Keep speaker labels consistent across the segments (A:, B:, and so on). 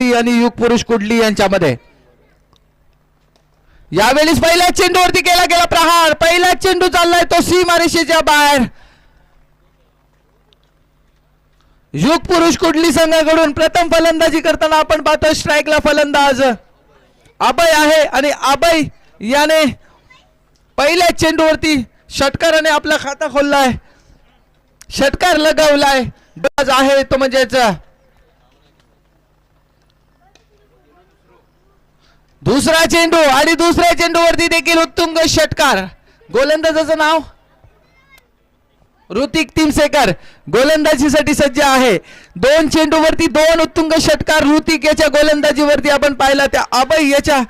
A: आणि युग पुरुष कुडली यांच्यामध्ये? यावेळेस पहिल्या चेंडूवरती केला गेला प्रहार. पहिला चेंडू चाललाय तो सीमारेषेच्या बाहेर. युग पुरुष कुडली संघाकडून? प्रथम फलंदाजी करताना आपण पाहतो स्ट्राईकला फलंदाज. अभय आहे आणि अभय याने पहिल्या चेंडूवरती षटकाराने आपला खाता खोललाय. षटकार लगावलाय. बाज आहे तो म्हणजेच दुसरा चेंडू आणि दुसऱ्या चेंडूवरती देखील उत्तुंग षटकार. गोलंदाजाचं नाव? ऋतिक तिमसेकर. गोलंदाजीसाठी सज्ज आहे. दोन चेंडूवरती दोन उत्तुंग षटकार ऋतिक याच्या गोलंदाजीवरती आपण पाहिला त्या अभय याच्या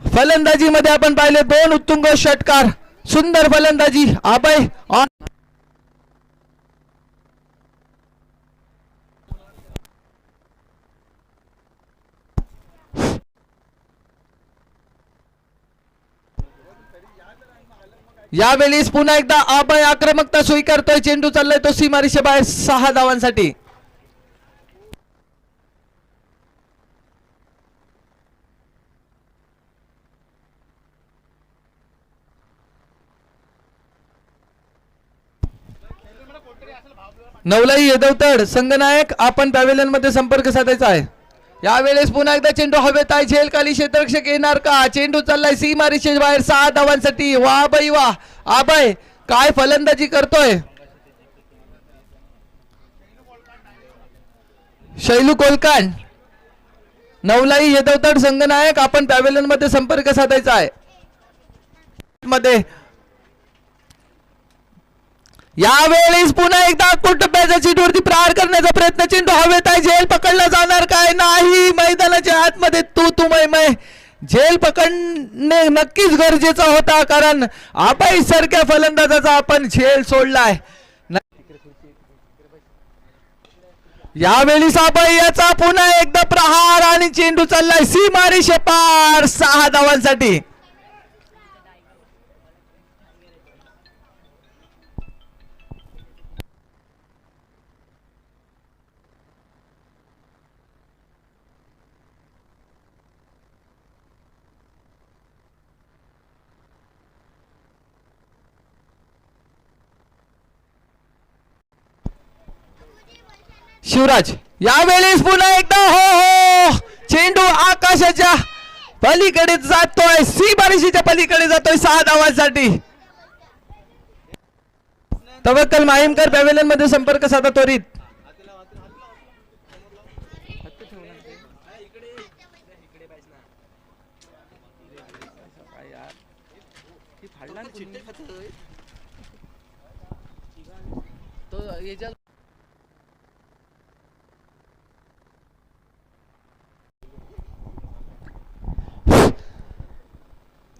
A: फलंदाजीमध्ये आपण पाहिले दोन उत्तुंग षटकार. सुंदर फलंदाजी अभय ऑन यावेळी पुन्हा एकदा अभय आक्रमकता स्वीकारतोय. चेंडू चाललाय तो सीमारीशे बाहेर सहा धावांसाठी. नवलाई येदवतड संघनायक आपण पॅव्हेलियनमध्ये संपर्क साधायचा आहे. यावेळेस पुन्हा एकदा चेंडू हवेत आहे. झेल खाली क्षेत्ररक्षक येणार का? चेंडू चाललाय सी रिशेष बाहेर सहा धावांसाठी. वा बाई वा. आबाय काय फलंदाजी करतोय? शैलू कोलकान नवलाई येदवतड संघनायक. आपण पॅव्हेलियनमध्ये संपर्क साधायचा आहे. मध्ये. यावेळेस पुन्हा एकदा कुटुंबाच्या चेंडूवरती प्रहार करण्याचा प्रयत्न? चेंडू हवेत आहे. झेल पकडला जाणार काय? नाही. आतमध्ये तू तू मै मै. झेल पकडणे नक्कीच गरजेचा होता कारण आबाई सारख्या फलंदाजाचा आपण झेल सोडलाय. यावेळी साबाई याचा पुन्हा एकदा प्रहार आणि चेंडू चाललाय. सीमारी शेपार सहा धावांसाठी. शिवराज यावेळेस पुन्हा एकदा हो हो. चेंडू आकाशाच्या पलीकडे जातोय. सी बारिशीच्या पलीकडे जातोय सहा धावांसाठी. तवक्कल माहीमकर पॅव्हेलियनमध्ये संपर्क साधा त्वरित.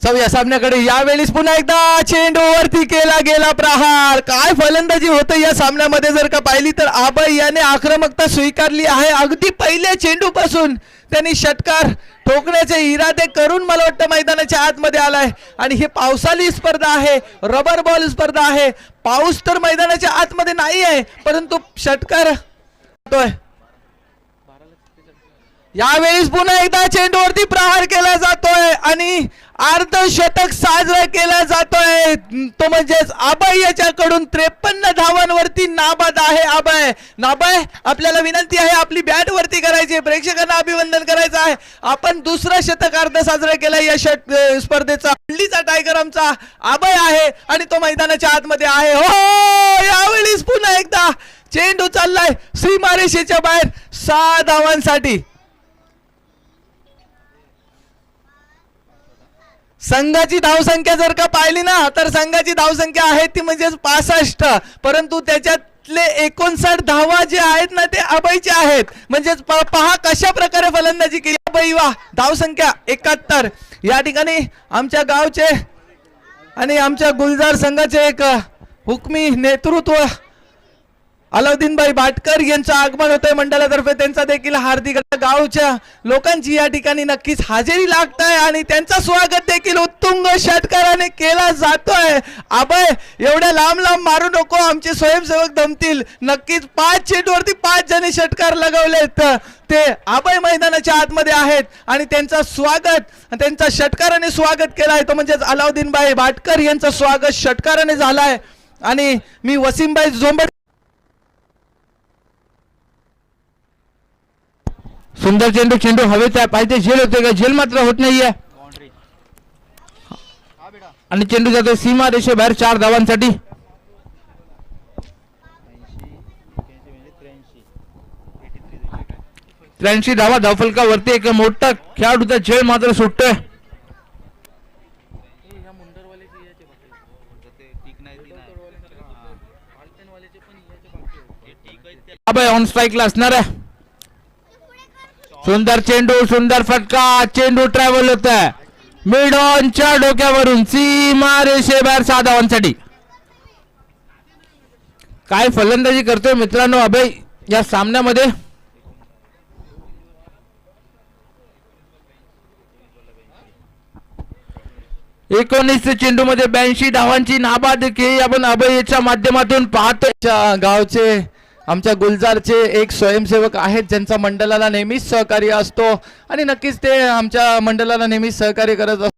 A: जाऊया सामन्याकडे यावेळेस पुन्हा एकदा चेंडूवरती केला गेला प्रहार. काय फलंदाजी होते या सामन्यामध्ये जर का पाहिली तर आबाई याने आक्रमकता स्वीकारली आहे. अगदी पहिल्या चेंडूपासून त्यांनी षटकार ठोकण्याचे इरादे करून मला वाटतं मैदानाच्या आतमध्ये आलाय. आणि ही पावसाळी स्पर्धा आहे. रबर बॉल स्पर्धा आहे. पाऊस तर मैदानाच्या आतमध्ये नाही आहे परंतु षटकार यावेळीस पुन्हा एकदा चेंडूवरती प्रहार केला जातोय आणि अर्धशतक साजरा केला जातोय. तो म्हणजेच अभय याच्याकडून त्रेपन्न धावांवरती नाबाद आहे अभय. नाबाय आपल्याला विनंती आहे आपली बॅट वरती करायची प्रेक्षकांना अभिवंदन करायचं आहे. आपण दुसरा शतक अर्ध साजरा केला या शट स्पर्धेचा. हल्लीचा टायगर आमचा अभय आहे आणि तो मैदानाच्या आतमध्ये आहे. हो, हो यावेळीस पुन्हा एकदा चेंडू चाललाय. सीमारेषेच्या बाहेर सहा धावांसाठी. संघाची धावसंख्या जर का पाहिली ना तर संघाची धावसंख्या आहे ती म्हणजेच पासष्ट. परंतु त्याच्यातले एकोणसाठ धावा जे आहेत ना ते अभयचे आहेत. म्हणजेच प- पहा कशा प्रकारे फलंदाजी केली. अभय वा धावसंख्या एकाहत्तर. या ठिकाणी आमच्या गावचे आणि आमच्या गुलजार संघाचे एक हुकमी नेतृत्व अलाउद्दीनबाई भाटकर यांचं आगमन होतंय मंडळातर्फे. त्यांचा देखील हार्दिक गावच्या लोकांची या ठिकाणी नक्कीच हजेरी लागत आहे आणि त्यांचा स्वागत देखील उत्तुंग षटकाराने केला जातोय. अभय एवढ्या लांब लांब मारू नको आमचे स्वयंसेवक दमतील. नक्कीच पाच चेटवरती पाच जणी षटकार लगवलेत. ते अभय मैदानाच्या आतमध्ये आहेत आणि त्यांचा स्वागत त्यांचा षटकाराने स्वागत केला आहे तो म्हणजेच अलाउद्दीनबाई भाटकर यांचं स्वागत षटकाराने झालाय. आणि मी वसीमबाई झोंबड
B: सुंदर चेंडू चेंडू हवेत आहे पाहिजे. झेल होते का? झेल मात्र होत नाहीये. आणि चेंडू जातो सीमा रेषेबाहेर चार धावांसाठी. त्र्याऐंशी धावा धावफलका वरती एक मोठा खेळाडूचा झेल मात्र सुटतोय. ऑन स्ट्राईकला असणार आहे. सुंदर चेंडू सुंदर फटका चेंडू ट्रॅव्हल होत आहे डोक्यावरून सीमा रेषेबाहेर सहा धावांसाठी काय फलंदाजी करतोय मित्रांनो अभय या सामन्यामध्ये? एकोणीस चेंडू मध्ये ब्याऐंशी धावांची नाबाद केली. आपण अभय याच्या माध्यमातून पाहतोय.
A: गावचे आमच्या गुलजारचे एक स्वयंसेवक आहेत ज्यांचा मंडळाला नेहमीच सहकार्य असतो. आणि नक्कीच ते आमच्या मंडळाला नेहमीच सहकार्य करत असतो